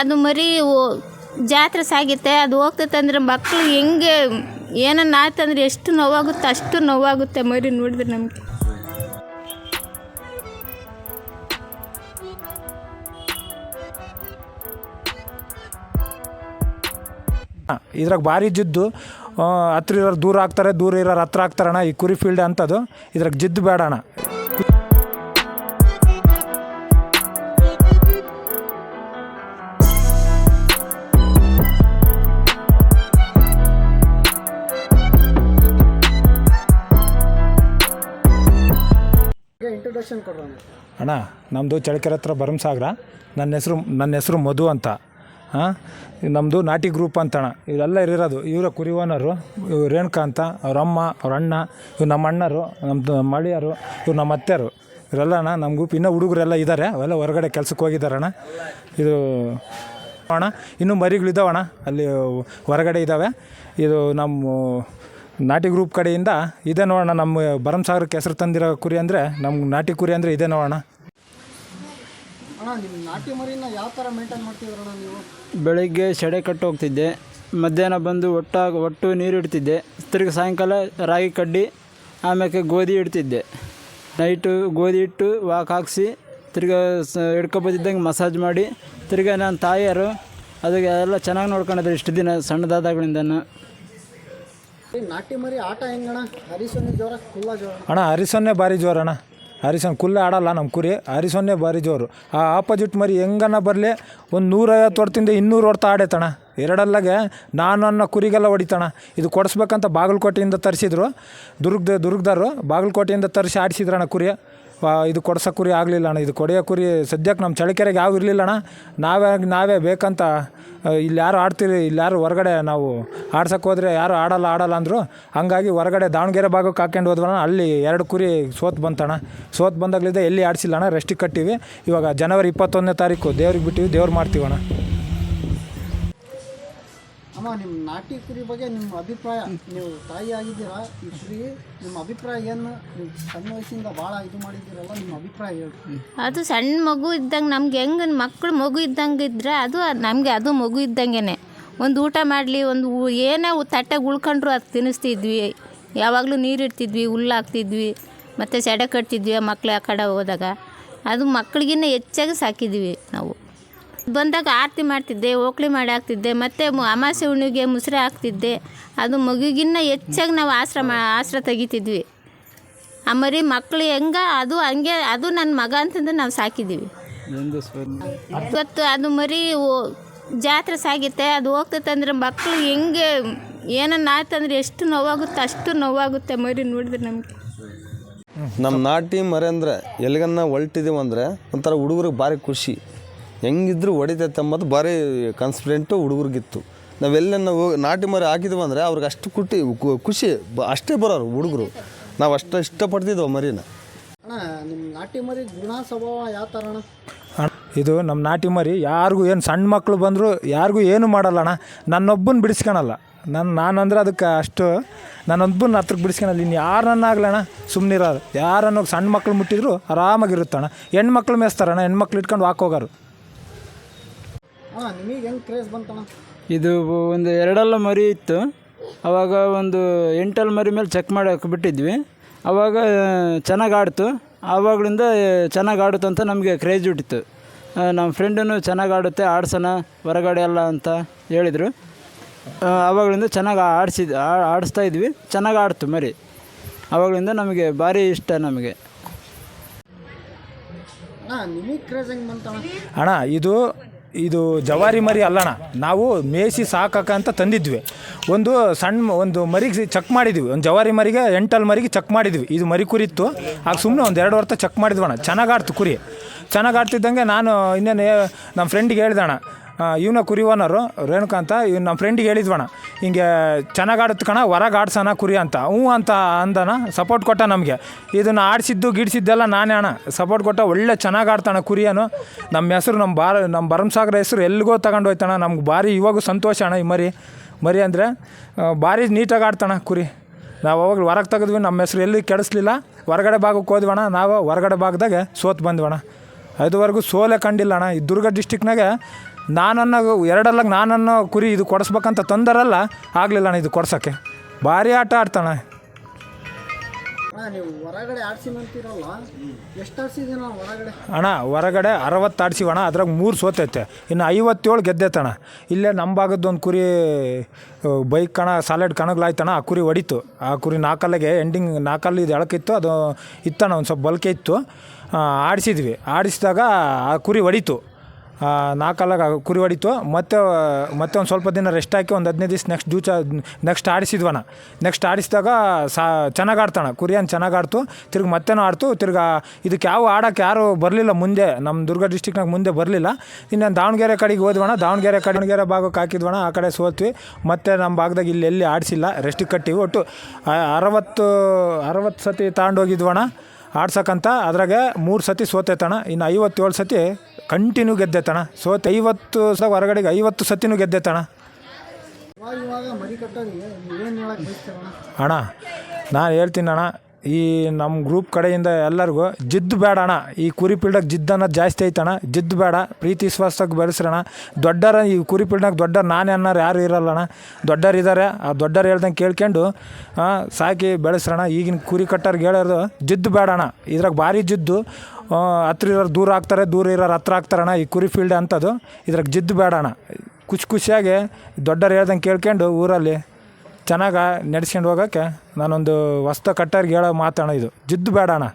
ಅದು ಮರಿ ಜಾತ್ರೆ ಸಾಗಿತ್ತೆ, ಅದು ಹೋಗ್ತೈತೆ ಅಂದ್ರೆ ಮಕ್ಕಳು ಹೆಂಗೆ ಏನನ್ನ ಆಯ್ತಂದ್ರೆ ಎಷ್ಟು ನೋವಾಗುತ್ತೆ, ಅಷ್ಟು ನೋವಾಗುತ್ತೆ ಮರಿ ನೋಡಿದ್ರೆ ನಮಗೆ. ಇದ್ರಾಗ ಭಾರಿ ಜಿದ್ದು ಹತ್ರ ಇರೋರು ದೂರ ಆಗ್ತಾರೆ, ದೂರ ಇರೋರು ಹತ್ರ ಆಗ್ತಾರಣ ಈ ಕುರಿ ಫೀಲ್ಡ್ ಅಂತದು ಇದ್ರಾಗ ಜಿದ್ದು ಬೇಡ ಇಂಟ್ರೊಡಕ್ಷನ್ ಕೊಡೋಣ ಅಣ್ಣ ನಮ್ಮದು ಚಳಕೆರೆ ಹತ್ರ ಭರಮಸಾಗರ. ನನ್ನ ಹೆಸರು ನನ್ನ ಹೆಸರು ಮಧು ಅಂತ. ಹಾಂ ನಮ್ಮದು ನಾಟಿ ಗ್ರೂಪ್ ಅಂತಣ್ಣ ಇವರೆಲ್ಲ ಇರೋದು. ಇವರ ಕುರಿ ಓನರು ಇವ್ರು ರೇಣುಕಾ ಅಂತ, ಅವ್ರ ಅಮ್ಮ, ಅವ್ರ ಅಣ್ಣ, ಇವ್ರು ನಮ್ಮ ಅಣ್ಣರು ನಮ್ಮ ಅಳಿಯರು ಇವ್ರು ನಮ್ಮ ಅತ್ತೆಯರು. ಇವರೆಲ್ಲ ಅಣ್ಣ ನಮ್ಮ ಗ್ರೂಪ್ ಇನ್ನೂ ಹುಡುಗರೆಲ್ಲ ಇದ್ದಾರೆ ಅವೆಲ್ಲ ಹೊರಗಡೆ ಕೆಲ್ಸಕ್ಕೆ ಹೋಗಿದ್ದಾರಣ್ಣ ಇದು ಅಣ್ಣ, ಇನ್ನೂ ಮರಿಗಳಿದ್ದಾವಣ್ಣ ಅಲ್ಲಿ ಹೊರಗಡೆ ಇದ್ದಾವೆ ಇದು ನಮ್ಮ ನಾಟಿ ಗ್ರೂಪ್ ಕಡೆಯಿಂದ ಇದೆ ನೋಡೋಣ ನಮ್ಮ ಭರಮಸಾಗರಕ್ಕೆ ಹೆಸರು ತಂದಿರೋ ಕುರಿ ಅಂದರೆ ನಮ್ಗೆ ನಾಟಿ ಕುರಿ ಅಂದರೆ ಇದೆ ನೋಡೋಣ. ಅಣ್ಣ ನಾಟಿ ಮರಿನ ಯಾವ ಥರ ಮೇಂಟೈನ್ ಮಾಡ್ತಿದ್ರಣ್ಣ ನೀವು? ಬೆಳಿಗ್ಗೆ ಸೆಡೆ ಕಟ್ಟು ಹೋಗ್ತಿದ್ದೆ. ಮಧ್ಯಾಹ್ನ ಬಂದು ಒಟ್ಟಾಗ ಒಟ್ಟು ನೀರು ಇಡ್ತಿದ್ದೆ. ತಿರ್ಗಿ ಸಾಯಂಕಾಲ ರಾಗಿ ಕಡ್ಡಿ ಆಮೇಲೆ ಗೋಧಿ ಇಡ್ತಿದ್ದೆ. ನೈಟು ಗೋಧಿ ಇಟ್ಟು ವಾಕ್ ಹಾಕ್ಸಿ ತಿರ್ಗಾ ಸ ಹಿಡ್ಕೊಬಂದಿದ್ದಂಗೆ ಮಸಾಜ್ ಮಾಡಿ ತಿರ್ಗಾ ನನ್ನ ತಾಯಿಯರು ಅದಕ್ಕೆ ಎಲ್ಲ ಚೆನ್ನಾಗಿ ನೋಡ್ಕೊಂಡಿದ್ರು ಇಷ್ಟು ದಿನ ಸಣ್ಣದಾದಾಗಳಿಂದನೂ ಅಣ್ಣ, ಹರಿಸೊನ್ನೆ ಭಾರಿ ಜೋರ ಅಣ್ಣ. ಹರಿಸೊನ್ ಕುಲ್ಲ ಆಡಲ್ಲ ನಮ್ಮ ಕುರಿ, ಹರಿಸೊನ್ನೆ ಭಾರಿ ಜೋರು. ಆ ಆಪೋಸಿಟ್ ಮರಿ ಹೆಂಗನ್ನ ಬರಲಿ? ಒಂದು ನೂರೈವತ್ತು ವರ್ಷದಿಂದ ಇನ್ನೂರು ಹೊಡ್ತಾ ಆಡೇತಣ ಎರಡಲ್ಲಾಗೆ ನಾನು ಅನ್ನೋ ಕುರಿಗೆಲ್ಲ ಹೊಡಿತಣ ಇದು ಕೊಡಿಸ್ಬೇಕಂತ ಬಾಗಲಕೋಟೆಯಿಂದ ತರಿಸಿದ್ರು. ದುರ್ಗದ ದುರ್ಗದವರು ಬಾಗಲಕೋಟೆಯಿಂದ ತರಿಸಿ ಆಡಿಸಿದ್ರಣ್ಣ ಕುರಿ ಇದು ಕೊಡ್ಸೋ ಕುರಿ ಆಗಲಿಲ್ಲ ಅಣ್ಣ, ಇದು ಕೊಡೆಯೋ ಕುರಿ ಸದ್ಯಕ್ಕೆ ನಮ್ಮ ಚಳಿಕೆರೆಗೆ ಯಾವ ಇರಲಿಲ್ಲ ಅಣ್ಣ. ನಾವೇ ನಾವೇ ಬೇಕಂತ ಇಲ್ಲಿ ಯಾರು ಆಡ್ತೀರಿ, ಇಲ್ಲಿ ಯಾರು ಹೊರಗಡೆ ನಾವು ಆಡ್ಸಕ್ಕೆ ಹೋದರೆ ಯಾರು ಆಡಲ್ಲ ಆಡಲ್ಲ ಅಂದರು. ಹಂಗಾಗಿ ಹೊರಗಡೆ ದಾವಣಗೆರೆ ಭಾಗಕ್ಕೆ ಹಾಕ್ಕೊಂಡು ಹೋದ್ವಣ್ಣ ಅಲ್ಲಿ ಎರಡು ಕುರಿ ಸೋತ್ ಬಂತಣ್ಣ. ಸೋತ್ ಬಂದಾಗಲಿದ್ದ ಎಲ್ಲಿ ಆಡಿಸಿಲ್ಲ ಅಣ್ಣ, ರೆಸ್ಟಿಗೆ ಕಟ್ಟಿವಿ. ಇವಾಗ ಜನವರಿ ಇಪ್ಪತ್ತೊಂದನೇ ತಾರೀಕು, ದೇವ್ರಿಗೆ ಬಿಟ್ಟಿವಿ, ದೇವ್ರು ಮಾಡ್ತೀವಣ್ಣ. ಅಮ್ಮ ನಿಮ್ಮ ನಾಟಿ ಕುರಿ ಬಗ್ಗೆ ನಿಮ್ಮ ಅಭಿಪ್ರಾಯ, ನೀವು ತಾಯಿ ಆಗಿದ್ದೀರಾ? ಈ ಕುರಿ ನಿಮ್ಮ ಅಭಿಪ್ರಾಯ ಏನು? ನೀವು ಸಣ್ಣ ವಯಸ್ಸಿಂದ ಭಾಳ ಇದು ಮಾಡಿದ್ದೀರಲ್ಲ, ನಿಮ್ಮ ಅಭಿಪ್ರಾಯ ಹೇಳಿ. ಅದು ಸಣ್ಣ ಮಗು ಇದ್ದಂಗೆ ನಮ್ಗೆ ಹೆಂಗೆ ಮಕ್ಕಳು ಮಗು ಇದ್ದಂಗೆ ಇದ್ದರೆ ಅದು ನಮಗೆ ಅದು ಮಗು ಇದ್ದಂಗೆ ಒಂದು ಊಟ ಮಾಡಲಿ, ಒಂದು ಏನೇ ತಟ್ಟೆಗೆ ಉಳ್ಕೊಂಡ್ರು ಅದು ತಿನ್ನಿಸ್ತಿದ್ವಿ. ಯಾವಾಗಲೂ ನೀರಿಡ್ತಿದ್ವಿ ಹುಲ್ಲು ಹಾಕ್ತಿದ್ವಿ, ಮತ್ತು ಸೆಡೆ ಕಟ್ತಿದ್ವಿ ಮಕ್ಳು ಆ ಕಡೆ ಹೋದಾಗ. ಅದು ಮಕ್ಕಳಿಗಿನ್ನ ಹೆಚ್ಚಾಗಿ ಸಾಕಿದ್ವಿ ನಾವು. ಬಂದಾಗ ಆರತಿ ಮಾಡ್ತಿದ್ದೆ ಓಕ್ಳಿ ಮಾಡಿ ಹಾಕ್ತಿದ್ದೆ ಮತ್ತು ಅಮಾಸೆ ಹುಣ್ಣಿಗೆ ಮುಸ್ರೆ ಹಾಕ್ತಿದ್ದೆ. ಅದು ಮಗುಗಿನ್ನ ಹೆಚ್ಚಾಗಿ ನಾವು ಆಸ್ರ ಮಾ ಆಶ್ರ ತೆಗಿತಿದ್ವಿ. ಆ ಮರಿ ಮಕ್ಕಳು ಹೆಂಗ ಅದು ಹಂಗೆ ಅದು ನನ್ನ ಮಗ ಅಂತಂದು ನಾವು ಸಾಕಿದ್ದೀವಿ. ಇವತ್ತು ಅದು ಮರಿ ಓ- ಜಾತ್ರೆ ಸಾಗಿತ್ತೆ ಅದು ಹೋಗ್ತೈತೆ ಅಂದ್ರೆ ಮಕ್ಕಳು ಹೆಂಗೆ ಏನನ್ನ ಆಯ್ತಂದ್ರೆ ಎಷ್ಟು ನೋವಾಗುತ್ತೆ ಅಷ್ಟು ನೋವಾಗುತ್ತೆ ಮರಿ ನೋಡಿದ್ರೆ ನಮಗೆ. ನಮ್ಮ ನಾಟಿ ಮರೆ ಅಂದರೆ ಎಲ್ಲಿಗನ್ನ ಹೊಲ್ಟಿದ್ದೀವಿ ಅಂದರೆ ಒಂಥರ ಹುಡುಗರಿಗೆ ಭಾರಿ ಖುಷಿ. ಹೆಂಗಿದ್ರು ಹೊಡಿತೈತೆ ಅಂಬೋದು ಭಾರಿ ಕಾನ್ಫಿಡೆಂಟು ಹುಡುಗರಿಗಿತ್ತು. ನಾವೆಲ್ಲ ಹೋಗಿ ನಾಟಿ ಮರಿ ಹಾಕಿದ್ವಿ ಅಂದರೆ ಅವ್ರಿಗೆ ಅಷ್ಟು ಕುಟ್ಟಿ ಕು- ಖುಷಿ ಬ- ಅಷ್ಟೇ ಬರೋರು ಹುಡುಗರು. ನಾವು ಅಷ್ಟು ಇಷ್ಟಪಡ್ತಿದ್ದೆವು ಮರಿನ. ಅಣ್ಣ ನಿಮ್ಮ ನಾಟಿ ಮರಿ ಗುಣ ಸ್ವಭಾವ ಯಾವ ಥರ ಅಣ್ಣ? ಅಣ್ಣ, ಇದು ನಮ್ಮ ನಾಟಿ ಮರಿ ಯಾರಿಗೂ ಏನು ಸಣ್ಣ ಮಕ್ಕಳು ಬಂದರೂ ಯಾರಿಗೂ ಏನು ಮಾಡಲ್ಲ ಅಣ್ಣ. ನನ್ನೊಬ್ಬನ ಬಿಡಿಸ್ಕೊಳಲ್ಲ ನನ್ನ ನಾನಂದ್ರೆ ಅದಕ್ಕೆ ಅಷ್ಟು ನನ್ನೊಬ್ಬನ ಹತ್ರಕ್ಕೆ ಬಿಡಿಸ್ಕೊಳಲ್ಲ ಇನ್ನು ಯಾರನ್ನಾಗ್ಲಣ್ಣ ಸುಮ್ಮನಿರೋರು ಯಾರನ್ನೋ ಸಣ್ಣ ಮಕ್ಳು ಮುಟ್ಟಿದ್ರು ಆರಾಮಾಗಿರುತ್ತಣ್ಣ. ಹೆಣ್ಮಕ್ಳು ಮೇಸ್ತಾರಣ್ಣ. ಹೆಣ್ಮಕ್ಳು ಇಟ್ಕೊಂಡು ಹಾಕೋಗಾರು ಅಣ್ಣ ನಿಮಗೆ ಹೆಂಗೆ ಕ್ರೇಜ್ ಬಂತಣ್ಣ? ಇದು ಒಂದು ಎರಡಲ್ಲ ಮರಿ ಇತ್ತು. ಅವಾಗ ಒಂದು ಎಂಟಲ್ ಮರಿ ಮೇಲೆ ಚೆಕ್ ಮಾಡಿ ಬಿಟ್ಟಿದ್ವಿ. ಅವಾಗ ಚೆನ್ನಾಗಿ ಆಡ್ತು ಆವಾಗಲಿಂದ ಚೆನ್ನಾಗಿ ಆಡುತ್ತೆ ಅಂತ ನಮಗೆ ಕ್ರೇಜ್ ಹುಟ್ಟಿತ್ತು. ನಮ್ಮ ಫ್ರೆಂಡೂ ಚೆನ್ನಾಗಿ ಆಡುತ್ತೆ ಆಡ್ಸೋಣ ಹೊರಗಡೆ ಎಲ್ಲ ಅಂತ ಹೇಳಿದರು. ಆವಾಗಲಿಂದ ಚೆನ್ನಾಗಿ ಆಡಿಸಿದ್ ಆಡಿಸ್ತಾ ಇದ್ವಿ. ಚೆನ್ನಾಗಿ ಆಡ್ತು ಮರಿ. ಆವಾಗಲಿಂದ ನಮಗೆ ಭಾರಿ ಇಷ್ಟ ನಮಗೆ. ಅಣ್ಣ ಇದು ಇದು ಜವಾರಿ ಮರಿ ಅಲ್ಲಣ್ಣ. ನಾವು ಮೇಯಿಸಿ ಅಂತ ತಂದಿದ್ವಿ. ಒಂದು ಸಣ್ಣ ಒಂದು ಮರಿಗೆ ಚೆಕ್ ಮಾಡಿದ್ವಿ. ಒಂದು ಜವಾರಿ ಮರಿಗೆ ಎಂಟಲ್ ಮರಿಗೆ ಚೆಕ್ ಮಾಡಿದ್ವಿ. ಇದು ಮರಿ ಕುರಿತ್ತು. ಆಗ ಸುಮ್ಮನೆ ಒಂದು ಎರಡು ವರ್ಷ ಚೆಕ್ ಮಾಡಿದ್ವಣ್ಣ. ಚೆನ್ನಾಗಿ ಆಡ್ತು ಕುರಿ. ಚೆನ್ನಾಗಿ ಆಡ್ತಿದ್ದಂಗೆ ನಾನು ಇನ್ನೇನು ನಮ್ಮ ಫ್ರೆಂಡಿಗೆ ಹೇಳ್ದಣ್ಣ ಇವನ ಕುರಿ ಓನರು ರೇಣುಕಾ ಅಂತ, ಇವ್ನು ನಮ್ಮ ಫ್ರೆಂಡಿಗೆ ಹೇಳಿದ್ವಣ, ಹಿಂಗೆ ಚೆನ್ನಾಗಿ ಆಡುತ್ತೆ ಕಣ, ಹೊರಗೆ ಆಡ್ಸೋಣ ಕುರಿ ಅಂತ. ಹ್ಞೂ ಅಂತ ಅಂದಣ ಸಪೋರ್ಟ್ ಕೊಟ್ಟ ನಮಗೆ. ಇದನ್ನು ಆಡಿಸಿದ್ದು, ಗಿಡಿಸಿದ್ದೆಲ್ಲ ನಾನೇ ಅಣ್ಣ. ಸಪೋರ್ಟ್ ಕೊಟ್ಟ ಒಳ್ಳೆ ಚೆನ್ನಾಗಿ ಆಡ್ತಾಣ ಕುರಿಯನು. ನಮ್ಮ ಹೆಸರು ನಮ್ಮ ಬಾರ ನಮ್ಮ ಭರಮಸಾಗರ ಹೆಸರು ಎಲ್ಲಿಗೋ ತಗೊಂಡು ನಮ್ಗೆ ಭಾರಿ ಇವಾಗೂ ಸಂತೋಷ ಅಣ್ಣ ಈ ಮರಿ. ಮರಿ ಅಂದರೆ ಭಾರಿ ನೀಟಾಗಿ ಆಡ್ತಾಣ ಕುರಿ. ನಾವು ಅವಾಗ ಹೊರಗೆ ತೆಗೆದ್ವಿ ನಮ್ಮ ಹೆಸರು ಎಲ್ಲಿ ಕೆಡಿಸ್ಲಿಲ್ಲ. ಹೊರಗಡೆ ಭಾಗಕ್ಕೆ ಹೋದ್ವಣ, ನಾವು ಹೊರಗಡೆ ಭಾಗದಾಗೆ ಸೋತು ಬಂದ್ವಣ. ಅದುವರೆಗೂ ಸೋಲೆ ಕಂಡಿಲ್ಲ ಅಣ್ಣ ಈ ದುರ್ಗ ಡಿಸ್ಟಿಕ್ನಾಗೆ ನಾನನ್ನ ಎರಡಲ್ಲ ನಾನನ್ನ ಕುರಿ ಇದು ಕೊಡಿಸ್ಬೇಕಂತ ತಂದರಲ್ಲ ಆಗಲಿಲ್ಲ ಅಣ್ಣ ಇದು ಕೊಡ್ಸೋಕ್ಕೆ. ಭಾರಿ ಆಟ ಆಡ್ತಾನೆ. ಅಣ್ಣ ಹೊರಗಡೆ ಆಡ್ಸಿನಂತೀರಲ್ಲ ಎಷ್ಟು ಆಡ್ಸಿದ್ದೀನ ಹೊರಗಡೆ? ಅಣ್ಣ ಹೊರಗಡೆ ಅರವತ್ತು ಆಡ್ಸಿವಣ ಅದ್ರಾಗ ಮೂರು ಸೋತೈತೆ ಇನ್ನು ಐವತ್ತೇಳು ಗೆದ್ದೈತಣ್ಣ ಇಲ್ಲೇ ನಮ್ಮ ಭಾಗದ್ದೊಂದು ಒಂದು ಕುರಿ ಬೈಕ್ ಕಣ ಸಾಲೆಡ್ ಕಣಗ್ಲಾಯ್ತಣ ಆ ಕುರಿ ಹೊಡಿತು. ಆ ಕುರಿ ನಾಲ್ಕಲ್ಲಿಗೆ ಎಂಡಿಂಗ್ ನಾಲ್ಕಲ್ಲಿ ಇದು ಎಳಕಿತ್ತು ಅದು ಇತ್ತಣ್ಣ ಒಂದು ಸ್ವಲ್ಪ ಬಲ್ಕೆ ಇತ್ತು. ಆಡಿಸಿದ್ವಿ. ಆಡಿಸಿದಾಗ ಆ ಕುರಿ ಹೊಡಿತು. ನಾಲ್ಕಲ್ಲಾಗ ಕುರಿ ಹೊಡಿತು ಮತ್ತೆ ಮತ್ತೆ ಒಂದು ಸ್ವಲ್ಪ ದಿನ ರೆಸ್ಟ್ ಹಾಕಿ ಒಂದು ಹದಿನೈದು ದಿವ್ಸ ನೆಕ್ಸ್ಟ್ ಜೂಚ ನೆಕ್ಸ್ಟ್ ಆಡಿಸಿದ್ವಣ ನೆಕ್ಸ್ಟ್ ಆಡಿಸಿದಾಗ ಸಾ, ಚೆನ್ನಾಗಿ ಆಡ್ತಾಣ ಕುರಿಯನ್ ಚೆನ್ನಾಗಿ ಆಡ್ತು. ತಿರ್ಗಿ ಮತ್ತೇನೋ ಆಡ್ತು. ತಿರ್ಗಿ ಇದಕ್ಕೆ ಯಾವ ಆಡೋಕ್ಕೆ ಯಾರು ಬರಲಿಲ್ಲ ಮುಂದೆ. ನಮ್ಮ ದುರ್ಗ ಡಿಸ್ಟಿಕ್ನಾಗ ಮುಂದೆ ಬರಲಿಲ್ಲ. ಇನ್ನು ದಾವಣಗೆರೆ ಕಡೆಗೆ ಹೋದ್ವಣ ದಾವಣಗೆರೆ ಕಡೆ ಭಾಗಕ್ಕೆ ಹಾಕಿದ್ವಣ ಆ ಕಡೆ ಸೋತ್ವಿ. ಮತ್ತೆ ನಮ್ಮ ಭಾಗದಾಗ ಇಲ್ಲಿ ಎಲ್ಲಿ ಆಡಿಸಿಲ್ಲ. ರೆಸ್ಟಿಗೆ ಕಟ್ಟಿವಿ. ಒಟ್ಟು ಅರವತ್ತು ಅರವತ್ತು ಸತಿ ತಗೊಂಡೋಗಿದ್ವಣ ಆಡ್ಸಕ್ಕಂತ ಅದ್ರಾಗೆ ಮೂರು ಸತಿ ಸೋತೈತಣ ಇನ್ನು ಐವತ್ತೇಳು ಸತಿ ಕಂಟಿನ್ಯೂ ಗೆದ್ದೈತಣ. ಸೋತ್ ಐವತ್ತು ಸ ಹೊರಗಡೆಗೆ ಐವತ್ತು ಸತಿನೂ ಹೇಳಕ್ಕೆ ಬಯಸ್ತೀರಣ್ಣ ಅಣ್ಣ ನಾನು ಹೇಳ್ತೀನಿ ಅಣ್ಣ ಈ ನಮ್ಮ ಗ್ರೂಪ್ ಕಡೆಯಿಂದ ಎಲ್ಲರಿಗೂ ಜಿದ್ದು ಬೇಡಣ ಈ ಕುರಿ ಪೀಡಕ್ಕೆ ಜಿದ್ದು ಅನ್ನೋದು ಜಾಸ್ತಿ ಐತಣ ಜಿದ್ದು ಬೇಡ. ಪ್ರೀತಿ ಸ್ವಸ್ತಕ್ಕೆ ಬೆಳೆಸ್ರಣ ದೊಡ್ಡರ ಈ ಕುರಿ ಪೀಡಕ್ಕೆ ದೊಡ್ಡರು ನಾನೇ ಅನ್ನೋರು ಯಾರು ಇರಲ್ಲಣ ದೊಡ್ಡರು ಇದ್ದಾರೆ ಆ ದೊಡ್ಡರು ಹೇಳ್ದಂಗೆ ಕೇಳ್ಕೊಂಡು ಸಾಕಿ ಬೆಳೆಸ್ರಣ ಈಗಿನ ಕುರಿ ಕಟ್ಟರ್ಗೆ ಹೇಳೋದು ಜಿದ್ದು ಬೇಡಣ ಇದ್ರಾಗ ಭಾರಿ ಜಿದ್ದು. ಹತ್ರ ಇರೋರು ದೂರ ಆಗ್ತಾರೆ, ದೂರ ಇರೋರು ಹತ್ರ ಆಗ್ತಾರಣ ಈ ಕುರಿ ಫೀಲ್ಡ್ ಅಂಥದ್ದು ಇದ್ರಾಗ ಜಿದ್ದು ಬೇಡಣ ಖುಷಿ ಖುಷಿಯಾಗಿ ದೊಡ್ಡರು ಹೇಳ್ದಂಗೆ ಕೇಳ್ಕೊಂಡು ಊರಲ್ಲಿ ಚೆನ್ನಾಗಿ ನಡೆಸ್ಕೊಂಡು ಹೋಗೋಕ್ಕೆ ನಾನೊಂದು ಹೊಸ್ತ ಕಟ್ಟೋರ್ಗೆ ಹೇಳೋ ಮಾತಣ್ಣ ಇದು. ಜಿದ್ದು ಬೇಡ ಅಣ್ಣ.